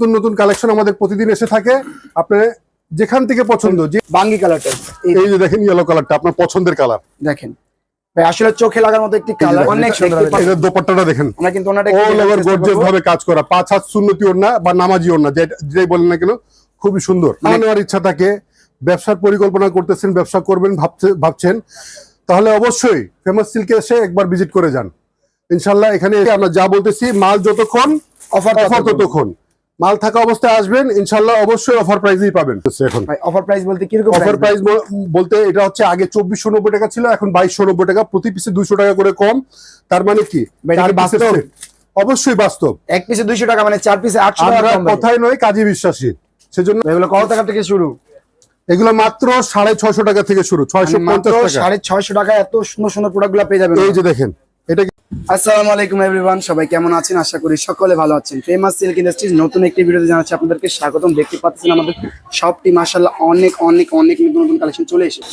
নতুন নতুন কালেকশন আমাদের প্রতিদিন এসে থাকে। আপনি যেখান থেকে পছন্দ যে বাঙ্গি কালারটা এই যে দেখেন ইয়েলো কালারটা আপনার পছন্দের কালার দেখেন। ভাই আসলে চোখে লাগার মতো একটি কালার অনেক সুন্দর হবে। দোপাট্টাটা দেখেন। আমরা কিন্তু ওনাটা অল ওভার গর্জিয়াস ভাবে কাজ করা। পাঁচ হাত সুন্নতি ওড়না বা নামাজি ওড়না যেটা- যেটাই বলেন না কেন খুবই সুন্দর। মানে- নেওয়ার ইচ্ছা থাকে। ব্যবসার পরিকল্পনা করতেছেন ব্যবসা করবেন ভাবছে- ভাবছেন। তাহলে অবশ্যই ফেমাস সিল্কে এসে একবার ভিজিট করে যান। ইনশাল্লাহ এখানে আমরা যা বলতেছি মাল যতক্ষণ অফার অফার ততক্ষণ। মাল থাকা অবস্থায় আসবেন ইনশাল্লাহ অবশ্যই অফার প্রাইসেই পাবেন। এখন? অফার প্রাইস বলতে কীরকম অফার প্রাইস বলতে এটা হচ্ছে আগে চব্বিশশো নব্বই টাকা ছিল এখন বাইশশো নব্বই টাকা। প্রতি পিসে দুইশো টাকা করে কম। তার মানে কি। অবশ্যই বাস্তব। এক পিসে 200 টাকা মানে চার পিসে 800 টাকা। কথাই নয় কাজে বিশ্বাসী। সেজন্য এগুলো কত টাকা থেকে শুরু? এগুলো মাত্র সাড়ে ছয়শো টাকা থেকে শুরু ছয়শো মানে পঞ্চাশ সাড়ে ছয়শো টাকা এত সুন্দর সুন্দর প্রোডাক্টগুলো পেয়ে যাবেন এই যে দেখেন এটা আসসালামু আলাইকুম এভরিওয়ান, সবাই কেমন আছেন? আশা করি সকলে ভালো আছেন। ফেমাস সিল্ক ইন্ডাস্ট্রিজ নতুন একটি ভিডিওতে জানাচ্ছি আপনাদেরকে স্বাগতম। দেখতে পাচ্ছেন আমাদের শপটি মাশাআল্লাহ, অনেক অনেক অনেক নতুন নতুন কালেকশন চলে এসেছে।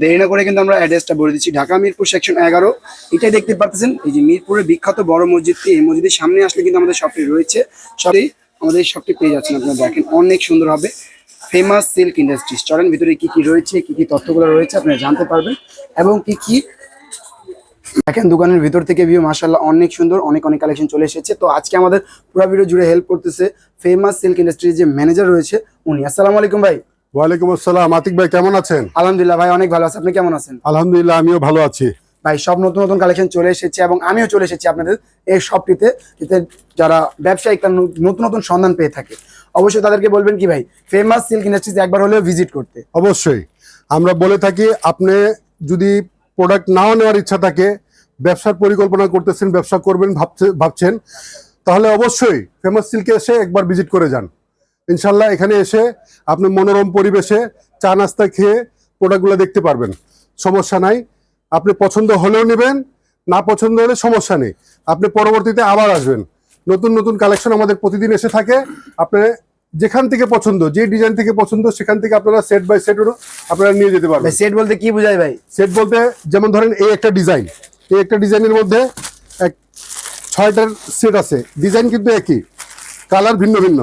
দেরি না করে কিন্তু আমরা অ্যাড্রেসটা বলে দিচ্ছি, ঢাকা মিরপুর সেকশন এগারো। এটাই দেখতে পাচ্ছেন, এই যে মিরপুরের বিখ্যাত বড় মসজিদটি, এই মসজিদের সামনে আসলে কিন্তু আমাদের শপটি রয়েছে। সবই আমাদের শপটি পেয়ে যাচ্ছেন আপনারা, দেখেন, অনেক সুন্দর হবে। ফেমাস সিল্ক ইন্ডাস্ট্রিজ, চলেন ভিতরে কি কি রয়েছে, কি কি তথ্যগুলো রয়েছে আপনারা জানতে পারবেন। এবং কি কি দেখেন দোকানের ভিতর থেকে ভিউ মাশাল্লাহ অনেক সুন্দর অনেক অনেক কালেকশন চলে এসেছে। তো আজকে আমাদের পুরো ভিডিও জুড়ে হেল্প করতেছে ফেমাস সিল্ক ইন্ডাস্ট্রির যে ম্যানেজার রয়েছে উনি। আসসালামু আলাইকুম ভাই। ওয়ালাইকুম আসসালাম। আতিক ভাই কেমন আছেন? আলহামদুলিল্লাহ ভাই অনেক ভালো আছে। আপনি কেমন আছেন? আলহামদুলিল্লাহ আমিও ভালো আছি। ভাই সব নতুন নতুন কালেকশন চলে এসেছে এবং আমিও চলে এসেছি আপনাদের এই শপটিতে এতে যারা ব্যবসায়িক তারা নতুন নতুন সন্ধান পেয়ে থাকে। অবশ্যই তাদেরকে বলবেন কি ভাই ফেমাস সিল্ক ইন্ডাস্ট্রিজ একবার হলেও ভিজিট করতে। অবশ্যই। আমরা বলে থাকি আপনি যদি প্রোডাক্ট নাও নেওয়ার ইচ্ছা থাকে, ব্যবসার পরিকল্পনা করতেছেন, ব্যবসা করবেন, ভাবছে- ভাবছেন, তাহলে অবশ্যই ফেমাস সিল্কে এসে একবার ভিজিট করে যান। ইনশাল্লাহ এখানে এসে আপনি মনোরম পরিবেশে চা নাস্তা খেয়ে প্রোডাক্টগুলো দেখতে পারবেন। সমস্যা নাই, আপনি পছন্দ হলেও নেবেন, না পছন্দ হলে সমস্যা নেই। আপনি পরবর্তীতে আবার আসবেন। নতুন নতুন কালেকশন আমাদের প্রতিদিন এসে থাকে আপনি যেখান থেকে পছন্দ যে ডিজাইন থেকে পছন্দ সেখান থেকে আপনারা সেট বাই সেট আপনারা নিয়ে যেতে পারবেন। সেট বলতে কি বোঝায় ভাই? সেট বলতে যেমন ধরেন এই একটা ডিজাইন এই একটা ডিজাইনের মধ্যে এক ছয়টার সেট আছে। ডিজাইন কিন্তু একই কালার ভিন্ন ভিন্ন।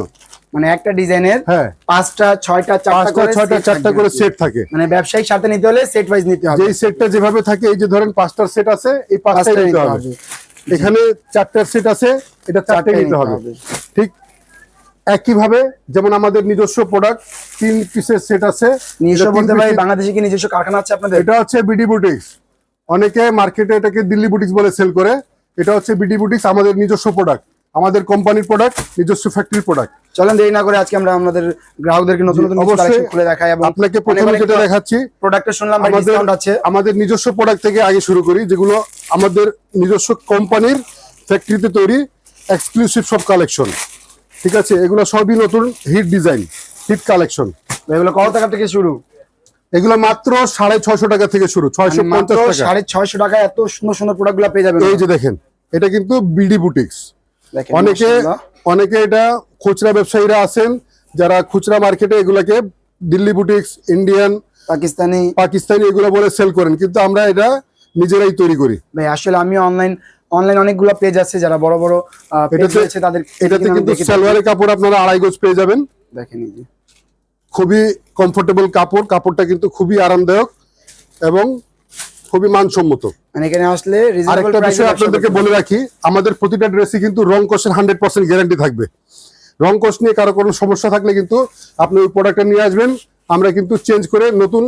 মানে একটা ডিজাইনের হ্যাঁ। পাঁচটা ছয়টা চারটা করে ছয়টা চারটা করে সেট থাকে। মানে ব্যবসায়িক সাথে নিতে হলে সেট ওয়াইজ নিতে হবে। যেই সেটটা যেভাবে থাকে এই যে ধরেন পাঁচটার সেট আছে এই পাঁচটা নিতে হবে। এখানে চারটার সেট আছে এটা চারটাই নিতে হবে। ঠিক? একইভাবে যেমন আমাদের নিজস্ব প্রোডাক্ট তিন পিসের সেট আছে। নিজস্ব বলতে ভাই বাংলাদেশে কি নিজস্ব কারখানা আছে আপনাদের? এটা হচ্ছে বিডি বুটিক্স অনেকে মার্কেটে এটাকে দিল্লি বুটিক্স বলে সেল করে। এটা হচ্ছে বিডি বুটিক্স আমাদের নিজস্ব প্রোডাক্ট আমাদের কোম্পানির প্রোডাক্ট নিজস্ব ফ্যাক্টরি প্রোডাক্ট চলেন দেরি না করে আজকে আমরা আমাদের গ্রাহকদেরকে নতুন নতুন অবশ্যই খুলে দেখাই এবং আপনাকে প্রথমে যেটা দেখাচ্ছি প্রোডাক্টে শুনলাম আমাদের ডিসকাউন্ট আছে। আমাদের নিজস্ব প্রোডাক্ট থেকে আগে শুরু করি যেগুলো আমাদের নিজস্ব কোম্পানির ফ্যাক্টরিতে তৈরি এক্সক্লুসিভ সব কালেকশন ঠিক আছে এগুলো সবই নতুন হিট ডিজাইন হিট কালেকশন। এগুলো কত টাকা থেকে শুরু? এগুলো মাত্র সাড়ে ছয়শো টাকা থেকে শুরু ছয়শো মানে পঞ্চাশ সাড়ে ছয়শো টাকা এত সুন্দর সুন্দর প্রোডাক্টগুলো পেয়ে যাবেন এই যে দেখেন এটা কিন্তু বিডি বুটিক্স। অনেকে অনেকে এটা খুচরা ব্যবসায়ীরা আছেন যারা খুচরা মার্কেটে এগুলাকে দিল্লি বুটিক্স ইন্ডিয়ান পাকিস্তানি। পাকিস্তানি এগুলো বলে সেল করেন কিন্তু আমরা এটা নিজেরাই তৈরি করি। ভাই আসলে আমি অনলাইন অনলাইন অনেকগুলো পেজ আছে যারা বড় বড় পেজ রয়েছে তাদের এটাতে কিন্তু সালোয়ারের কাপড় আপনারা আড়াই গজ পেয়ে যাবেন। দেখেন এই যে। খুবই কমফোর্টেবল কাপড় কাপড়টা কিন্তু খুবই আরামদায়ক এবং খুবই মানসম্মত। মানে এখানে আসলে আরেকটা বিষয় আপনাদেরকে বলে রাখি আমাদের প্রতিটা ড্রেসই কিন্তু রং কোষের হান্ড্রেড পার্সেন্ট গ্যারান্টি থাকবে। রং কোষ নিয়ে কারও কোনো সমস্যা থাকলে কিন্তু আপনি ওই প্রোডাক্টটা নিয়ে আসবেন। আমরা কিন্তু চেঞ্জ করে নতুন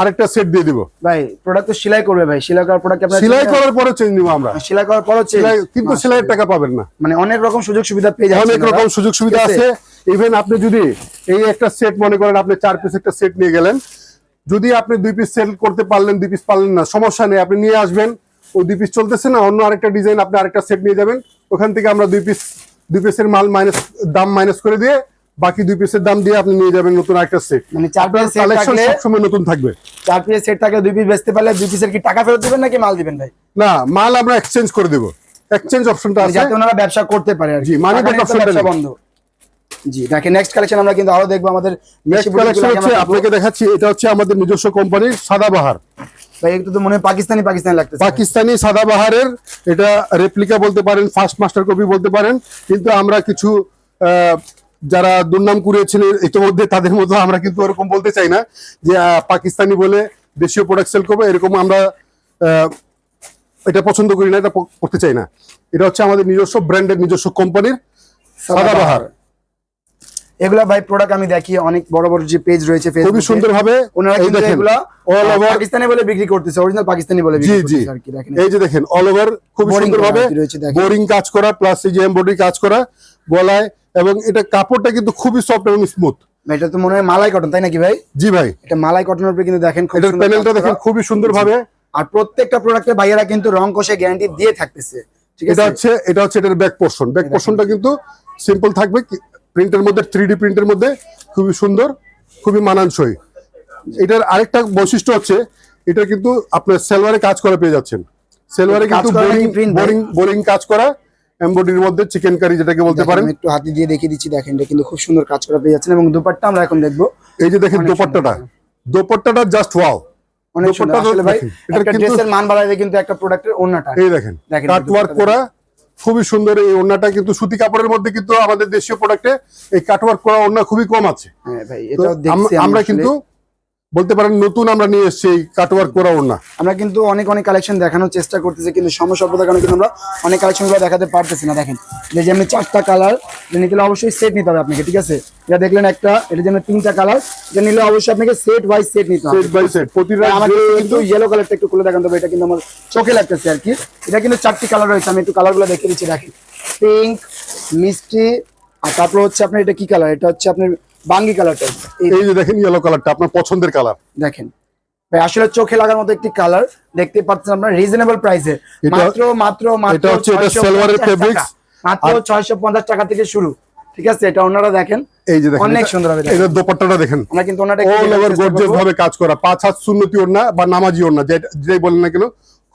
আরেকটা সেট দিয়ে দিব। ভাই প্রোডাক্ট তো সেলাই করবে ভাই সেলাই করার প্রোডাক্ট আপনারা সেলাই করার পরে চেঞ্জ নিব আমরা। সেলাই করার change? সেলাই কিন্তু সেলাইয়ের টাকা পাবেন না। মানে অনেক রকম সুযোগ সুবিধা পেয়ে যাচ্ছেন অনেক রকম সুযোগ সুবিধা আছে? ইভেন আপনি যদি এই একটা সেট মনে করেন আপনি চার পিস একটা সেট নিয়ে গেলেন। যদি আপনি দুই পিস সেল করতে পারলেন দুই পিস পারলেন না সমস্যা নেই আপনি নিয়ে আসবেন। ওই দুই পিস চলতেছে না অন্য আরেকটা ডিজাইন আপনি আরেকটা সেট নিয়ে যাবেন। ওখান থেকে আমরা দুই পিস দুই পিসের মাল মাইনাস দাম মাইনাস করে দিয়ে বাকি দুই পিসের দাম দিয়ে আপনি নিয়ে যাবেন নতুন একটা সেট মানে চার পিস সেট কালেকশন সবসময় নতুন থাকবে। চার পিস সেট থাকলে দুই পিস বেচতে পারলে দুই পিসের কি টাকা ফেরত দিবেন নাকি মাল দিবেন ভাই? না মাল আমরা এক্সচেঞ্জ করে দেবো। এক্সচেঞ্জ অপশনটা মানে আছে। যাতে ওনারা ব্যবসা করতে পারে আর জি, নিয়ে তো ব্যবসা বন্ধ। জি দেখেন নেক্সট কালেকশন আমরা কিন্তু আরও দেখব আমাদের নেক্সট কালেকশন হচ্ছে আপনাকে দেখাচ্ছি এটা হচ্ছে আমাদের নিজস্ব কোম্পানির সাদাবাহার ভাই একটু তো মনে হয় পাকিস্তানি পাকিস্তানি লাগতেছে। পাকিস্তানি সাদাবাহারের এটা রেপ্লিকা বলতে পারেন ফার্স্ট মাস্টার কপি বলতে পারেন কিন্তু আমরা কিছু আহ, যারা দুর্নাম কুড়িয়েছেন ইতিমধ্যে তাদের মতো আমরা কিন্তু ওরকম বলতে চাই না যে পাকিস্তানি বলে দেশীয় প্রোডাক্ট সেল করব এরকম আমরা এটা পছন্দ করি না এটা করতে চাই না। এটা হচ্ছে আমাদের নিজস্ব ব্র্যান্ডের নিজস্ব কোম্পানির সাদাবাহার এগুলা ভাই প্রোডাক্ট আমি দেখি অনেক বড় বড় যে পেজ রয়েছে খুবই সুন্দর ভাবে ওনারা কিন্তু এগুলা অল ওভার পাকিস্তানি বলে বিক্রি করতেছে অরিজিনাল পাকিস্তানি বলে জি বিক্রি জি করতেছে আর কি দেখেন। এই যে দেখেন অল ওভার খুব সুন্দর ভাবে। বোরিং কাজ করা প্লাস এই যে এমব্রয়ডারি কাজ করা গলায় এবং এটা কাপড়টা কিন্তু খুবই সফট এবং স্মুথ এটা তো মনে হয় মালাই কটন তাই নাকি ভাই? জি ভাই। এটা মালাই কটনের উপরে কিন্তু দেখেন এটার সুন্দর প্যানেলটা দেখেন খুবই সুন্দর ভাবে আর প্রত্যেকটা প্রোডাক্টে ভাইয়েরা কিন্তু রং কষে গ্যারান্টি দিয়ে থাকতেছে। ঠিক এটা আছে? হচ্ছে এটা হচ্ছে এটার ব্যাক পোর্শন ব্যাক পোর্শনটা কিন্তু সিম্পল থাকবে প্রিন্টের মধ্যে থ্রি ডি প্রিন্টের মধ্যে খুবই সুন্দর খুবই মানানসই। এটার আরেকটা বৈশিষ্ট্য হচ্ছে এটা কিন্তু আপনার সেলভারে কাজ করা পেয়ে যাচ্ছেন। সেলভারে কিন্তু বোরিং বোরিং কাজ করা। এমব্রয়ডারির মধ্যে চিকেন কারি যেটাকে বলতে পারেন। একটু হাতে দিয়ে দেখিয়ে দিচ্ছি দেখেন এটা কিন্তু খুব সুন্দর কাজ করা পেয়ে যাচ্ছেন এবং দুপাট্টা আমরা এখন দেখব। এই যে দেখেন দোপাট্টাটা দোপাট্টাটা জাস্ট ওয়াও অনেক সুন্দর। আসলে ভাই এটা কিন্তু- ড্রেসের মান বাড়াইলে কিন্তু একটা প্রোডাক্টের অন্যটা এই দেখেন কাট ওয়ার্ক করা খুবই সুন্দর এই ওড়নাটা কিন্তু সুতি কাপড়ের মধ্যে কিন্তু আমাদের দেশীয় প্রোডাক্টে এই কাট ওয়ার্ক করা ওড়না খুবই কম আছে। হ্যাঁ ভাই তো এটাও দেখছি আমরা কিন্তু বলতে পারেন নতুন আমরা নিয়ে এসেছি এই কাট ওয়ার্ক করা ওড়না আমরা কিন্তু অনেক অনেক কালেকশন দেখানোর চেষ্টা করতেছি কিন্তু সমস্যা স্বল্পতার কারণে কিন্তু আমরা অনেক কালেকশনগুলো দেখাতে পারতেছি না দেখেন। যে যেমনি চারটা কালার নিতে হলে অবশ্যই সেট নিতে হবে আপনাকে ঠিক আছে? এটা দেখলেন একটা এটা যেমন তিনটা কালার এটা নিলে অবশ্যই আপনাকে সেট বাই সেট নিতে হবে। সেট বাই সেট প্রতিটা আমার কিন্তু ইয়েলো কালারটা একটু খুলে দেখান তবে এটা কিন্তু আমার চোখে লাগতেছে আর কি। এটা কিন্তু চারটি কালার রয়েছে আমি একটু কালারগুলো দেখে দিচ্ছি দেখেন। পিঙ্ক মিষ্টি আর তারপর হচ্ছে আপনার এটা কি কালার এটা হচ্ছে আপনার বাঙ্গি কালারটা। এই যে দেখেন ইয়েলো কালারটা আপনার পছন্দের কালার। দেখেন। আসলে চোখে লাগার মতো একটি কালার। দেখতে পাচ্ছেন আপনারা রিজনেবল প্রাইসে মাত্র মাত্র মাত্র হচ্ছে এটা 650 সালোয়ারের মাত্র ছয়শো পঞ্চাশ টাকা থেকে শুরু। ঠিক আছে? এটা ওনারা দেখেন। এই যে দেখেন অনেক সুন্দর হবে। এটা দোপাট্টাটা দেখেন। আমরা কিন্তু অল ওভার গর্জিয়াস ভাবে কাজ করা। পাঁচ হাত সুন্নতি ওড়না বা নামাজি ওড়না যেটা- যেটাই বলেন না কেন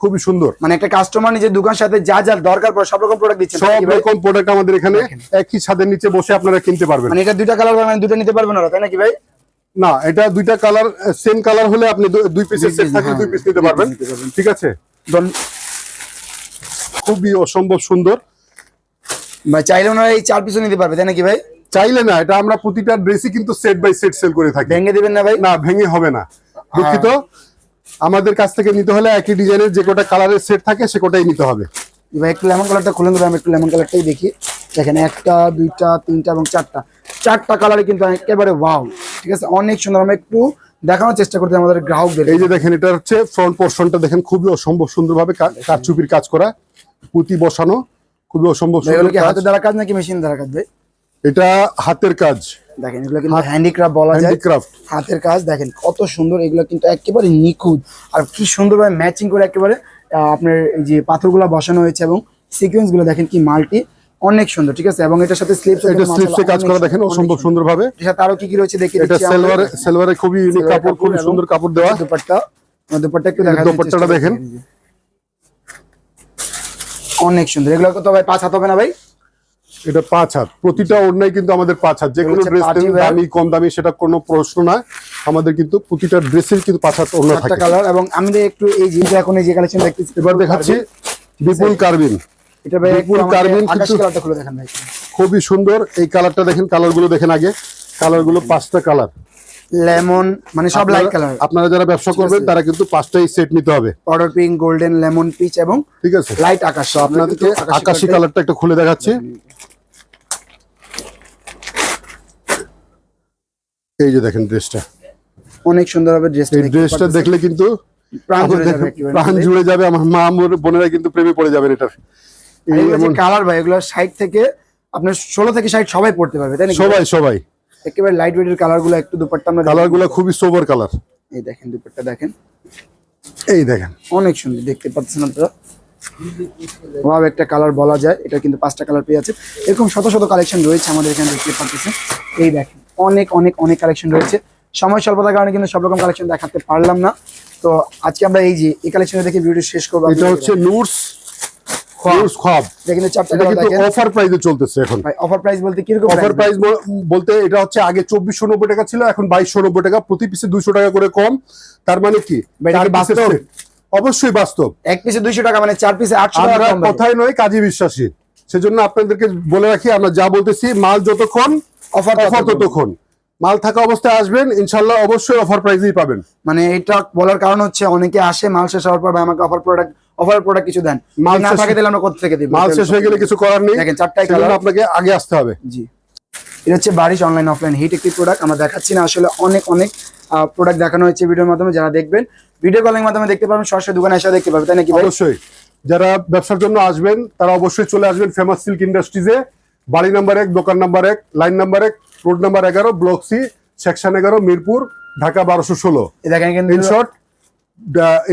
খুবই সুন্দর। মানে একটা কাস্টমার নিজের দোকান সাথে যা যা দরকার পড়ে সব রকম প্রোডাক্ট দিচ্ছে। সব রকম প্রোডাক্ট আমাদের এখানে একই ছাদের নিচে বসে আপনারা কিনতে পারবেন। মানে এটা দুইটা কালার মানে দুটো নিতে পারবেন ওরা তাই নাকি ভাই? না এটা দুইটা কালার সেম কালার হলে আপনি দুই পিসের সেট থাকলে হ্যাঁ, দুই পিস নিতে পারবেন। ঠিক আছে? খুবই অসম্ভব সুন্দর। ভাই চাইলে ওনারা এই চার পিসও নিতে পারবে তাই নাকি ভাই? চাইলে না এটা আমরা প্রতিটা ড্রেসই কিন্তু সেট বাই সেট সেল করে থাকি। ভেঙে দিবেন না ভাই? না ভেঙে হবে না। দুঃখিত। আমাদের কাছ থেকে নিতে হলে একই ডিজাইনের যে কোটা কালারের সেট থাকে সে কোটাই নিতে হবে। এবার একটু লেমন কালারটা খুলে দেবো আমি একটু লেমন কালারটাই দেখি। দেখেন একটা দুইটা তিনটা এবং চারটা। চারটা কালারে কিন্তু একেবারে ওয়াও ঠিক আছে? অনেক সুন্দর আমরা একটু দেখানোর চেষ্টা করতে আমাদের গ্রাহকদের। এই যে দেখেন এটা হচ্ছে ফ্রন্ট পোর্শনটা দেখেন খুবই অসম্ভব সুন্দরভাবে কারচুপির কাজ করা পুঁতি বসানো খুবই অসম্ভব সুন্দর। হাতের দ্বারা কাজ নাকি মেশিন দ্বারা কাজ ভাই? এটা হাতের কাজ। দেখেন এগুলো কিন্তু হ্যান্ডিক্রাফট বলা যায়। হ্যান্ডিক্রাফট হাতের কাজ দেখেন কত সুন্দর এগুলো কিন্তু একেবারে নিখুঁত। আর কি সুন্দরভাবে ম্যাচিং করে একেবারে আপনার এই যে পাথরগুলো বসানো হয়েছে এবং সিকোয়েন্সগুলো দেখেন কি মাল্টি অনেক সুন্দর ঠিক আছে? এবং এটার সাথে স্লিপস এটা স্লিপসে কাজ করা দেখেন অসম্ভব সুন্দরভাবে। এর সাথে আরও কি কি রয়েছে দেখে এটা। সেলভারে সেলভারে খুবই ইউনিক কাপড় খুবই সুন্দর কাপড় দেওয়া। দুপাট্টা দুপাট্টা একটু দেখা দুপাট্টাটা দেখেন। অনেক সুন্দর এগুলো কত ভাই পাঁচ হাত হবে না ভাই? এটা পাঁচ হাত। প্রতিটা ওড়নায় কিন্তু আমাদের পাঁচ হাত। যে কোনো ড্রেস দামি কম দামি সেটা কোনো প্রশ্ন না। আমাদের কিন্তু প্রতিটা ড্রেসের কিন্তু পাঁচ হাত ওড়না থাকে। কালার এবং আমি একটু এই যে এখন এই যে কালেকশন দেখতেছি এবার দেখাচ্ছি বিপুল কার্বিন এটা ভাই বিপুল কার্বিন কিন্তু- কালারটা খুলে দেখেন ভাই। খুবই সুন্দর। এই কালারটা দেখেন কালারগুলো দেখেন আগে। কালারগুলো পাঁচটা কালার লেমন মানে সব লাইট কালার আপনারা যারা ব্যবসা করবেন তারা কিন্তু পাঁচটাই সেট নিতে হবে। Order pink golden lemon peach এবং ঠিক আছে। লাইট আকাশ তো আপনাদেরকে আকাশি কালারটা একটু খুলে দেখাচ্ছি। এই যে দেখেন ড্রেসটা অনেক সুন্দর হবে ড্রেসটা এই ড্রেসটা দেখলে কিন্তু প্রাণ জুড়ে যাবে প্রাণ জুড়ে যাবে। আমার মা মোর বোনেরা কিন্তু প্রেমে পড়ে যাবেন আর এই যে কালার ভাই এগুলো সাইড থেকে আপনার ষোলো থেকে সাইড সবাই পড়তে পারবে তাই না সবাই সবাই। একেবারে লাইট ওয়েটের কালারগুলো একটু দুপাট্টা আমরা কালারগুলো খুবই সোবার কালার এই দেখেন দুপাট্টা দেখেন। এই দেখেন। অনেক সুন্দর দেখতে পাচ্ছেন আপনারা? ওয়াও একটা কালার বলা যায়। এটা কিন্তু পাঁচটা কালার পেয়ে আছে। এরকম শত শত কালেকশন রয়েছে আমাদের এখানে দেখতে পাচ্ছেন? এই দেখেন অনেক অনেক অনেক কালেকশন রয়েছে। সময় স্বল্পতার কারণে কিন্তু সব রকম কালেকশন দেখাতে পারলাম না। তো আজকে আমরা এই যে এই কালেকশন দেখে ভিডিও শেষ করব। এটা হচ্ছে নুটস নুটস খাব এটা চারটা এটা কিন্তু অফার প্রাইসে চলতেছে এখন। অফার প্রাইস বলতে কীরকম অফার প্রাইস বলতে এটা হচ্ছে আগে চব্বিশশো নব্বই টাকা ছিল এখন বাইশশো নব্বই টাকা। প্রতি পিসে টাকা করে কম। তার মানে কি? বাস্তব? অবশ্যই বাস্তব। এক পিসে দুইশো টাকা মানে চার পিসে আটশো টাকা আমরা কম কথাই নয় কাজে বিশ্বাসী। সেজন্য আপনাদেরকে বলে রাখি আমরা যা বলতেছি মাল যতক্ষণ অফার অফার ততক্ষণ। মাল থাকা অবস্থায় আসবেন ইনশাল্লাহ অবশ্যই অফার প্রাইজেই পাবেন। মানে এটা বলার কারণ হচ্ছে অনেকে আসে মাল শেষ হওয়ার পর আমাকে অফার প্রোডাক্ট অফার প্রোডাক্ট কিছু দেন। মাল না থাকে তাহলে আমরা কোথা থেকে দিব? মাল শেষ হয়ে গেলে কিছু করার নেই। দেখেন চারটাই সেজন্য কালার। আপনাকে আগে আসতে হবে। জি। এটা হচ্ছে বারিশ অনলাইন অফলাইন হিট একটি প্রোডাক্ট আমরা দেখাচ্ছি না আসলে অনেক অনেক প্রোডাক্ট দেখানো হচ্ছে ভিডিওর মাধ্যমে যারা দেখবেন। ভিডিও কলের মাধ্যমে দেখতে পারবেন সরাসরি দোকানে এসে দেখতে পারবেন তাই নাকি অবশ্যই। যারা ব্যবসার জন্য আসবেন তারা অবশ্যই চলে আসবেন ফেমাস সিল্ক ইন্ডাস্ট্রিজে বাড়ি নাম্বার এক দোকান নাম্বার এক লাইন নাম্বার এক রোড নাম্বার এগারো ব্লক সি সেকশন এগারো মিরপুর ঢাকা বারোশো ষোলো। দেখেন কিন্তু ইনশর্ট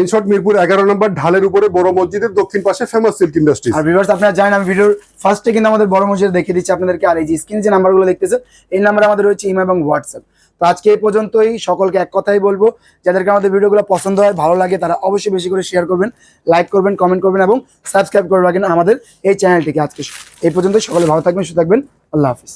ইনশর্ট মিরপুর এগারো নম্বর ঢালের উপরে বড় মসজিদের দক্ষিণ পাশে ফেমাস সিল্ক ইন্ডাস্ট্রিজ আর ভিউয়ার্স আপনারা জানেন, আমি ভিডিওর ফার্স্টে কিন্তু আমাদের বড় মসজিদ দেখিয়ে দিচ্ছি আপনাদেরকে। আর এই যে স্ক্রিন যে নাম্বারগুলো দেখতেছেন এই নাম্বারে আমাদের রয়েছে ইমো এবং হোয়াটসঅ্যাপ তো আজকে এই পর্যন্তই, সকলকে এক কথাই বলব, যাদেরকে আমাদের ভিডিওগুলো পছন্দ হয়, ভালো লাগে, তারা অবশ্যই বেশি করে শেয়ার করবেন লাইক করবেন কমেন্ট করবেন এবং সাবস্ক্রাইব করে রাখেন আমাদের এই চ্যানেলটিকে আজকে এই পর্যন্ত সকলে ভালো থাকবেন, সুস্থ থাকবেন, আল্লাহ হাফিজ।